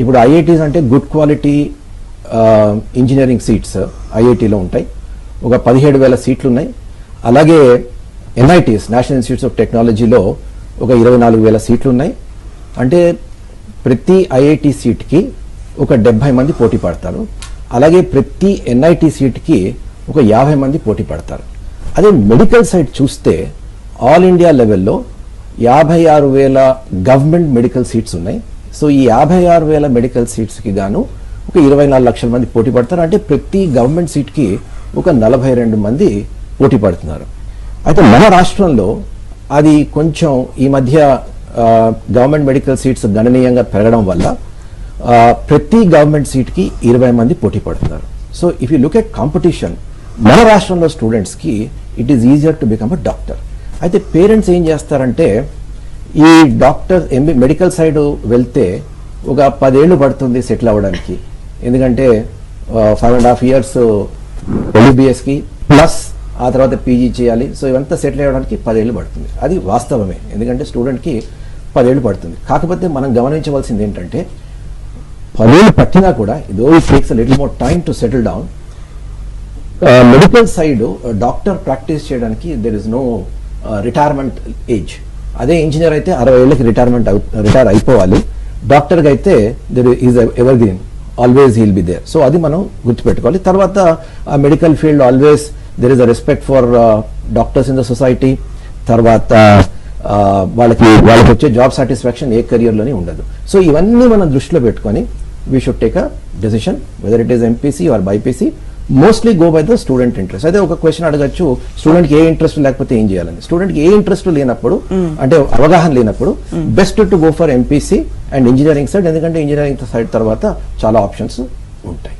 ఇప్పుడు ఐఐటీస్ అంటే good quality engineering seats ఐఐటీలో ఉంటాయి. ఒక పదిహేడు వేల సీట్లు ఉన్నాయి అలాగే ఎన్ఐటీస్ నేషనల్ ఇన్స్టిట్యూట్స్ ఆఫ్ టెక్నాలజీలో ఒక ఇరవై నాలుగు వేల సీట్లు ఉన్నాయి అంటే ప్రతి ఐఐటి సీట్కి ఒక డెబ్బై మంది పోటీ పడతారు. అలాగే ప్రతి ఎన్ఐటి సీట్కి ఒక యాభై మంది పోటీ పడతారు. అదే మెడికల్ సైడ్ చూస్తే ఆల్ ఇండియా లెవెల్లో యాభై ఆరు వేల గవర్నమెంట్ మెడికల్ సీట్స్ ఉన్నాయి. సో ఈ యాభై ఆరు వేల మెడికల్ సీట్స్కి గాను ఒక ఇరవై నాలుగు లక్షల మంది పోటీ పడతారు. అంటే ప్రతి గవర్నమెంట్ సీట్కి ఒక నలభై రెండు మంది పోటీ పడుతున్నారు. అయితే మన రాష్ట్రంలో అది కొంచెం ఈ మధ్య గవర్నమెంట్ మెడికల్ సీట్స్ గణనీయంగా పెరగడం వల్ల ప్రతి గవర్నమెంట్ సీట్కి ఇరవై మంది పోటీ పడుతున్నారు. So if you look at competition మన రాష్ట్రంలో స్టూడెంట్స్కి it is easier to become a doctor. అయితే పేరెంట్స్ ఏం చేస్తారంటే ఈ డాక్టర్ ఎంబీ మెడికల్ సైడ్ వెళ్తే ఒక పదేళ్ళు పడుతుంది సెటిల్ అవ్వడానికి. ఎందుకంటే ఫైవ్ అండ్ హాఫ్ ఇయర్స్ ఎంబీబీఎస్కి ప్లస్ ఆ తర్వాత పీజీ చేయాలి. సో ఇవంతా సెటిల్ అవ్వడానికి పదేళ్ళు పడుతుంది. అది వాస్తవమే. ఎందుకంటే స్టూడెంట్కి పదేళ్ళు పడుతుంది. కాకపోతే మనం గమనించవలసింది ఏంటంటే పదేళ్ళు పట్టినా కూడా ఇదో it takes little more time to settle down. Medical side doctor practice చేయడానికి there is no retirement age అదే ఇంజనీర్ అయితే అరవై ఏళ్ళకి రిటైర్మెంట్ రిటైర్ అయిపోవాలి. డాక్టర్గా అయితే there is ever green always heal be there so అది మనం గుర్తుపెట్టుకోవాలి. తర్వాత medical field always there is a respect for doctors in the society తర్వాత వాళ్ళకి వాళ్ళకి వచ్చే జాబ్ సాటిస్ఫాక్షన్ ఏ కెరియర్లోనే ఉండదు. సో ఇవన్నీ మనం దృష్టిలో పెట్టుకొని we should take a decision whether it is MPC or BiPC mostly go by the student interest అయితే ఒక క్వశ్చన్ అడగచ్చు స్టూడెంట్కి ఏ ఇంట్రెస్ట్ లేకపోతే ఏం చేయాలని. స్టూడెంట్కి ఏ ఇంట్రెస్ట్ లేనప్పుడు అంటే అవగాహన లేనప్పుడు best to go for MPC and engineering side ఎందుకంటే ఇంజనీరింగ్ సైడ్ తర్వాత చాలా ఆప్షన్స్ ఉంటాయి.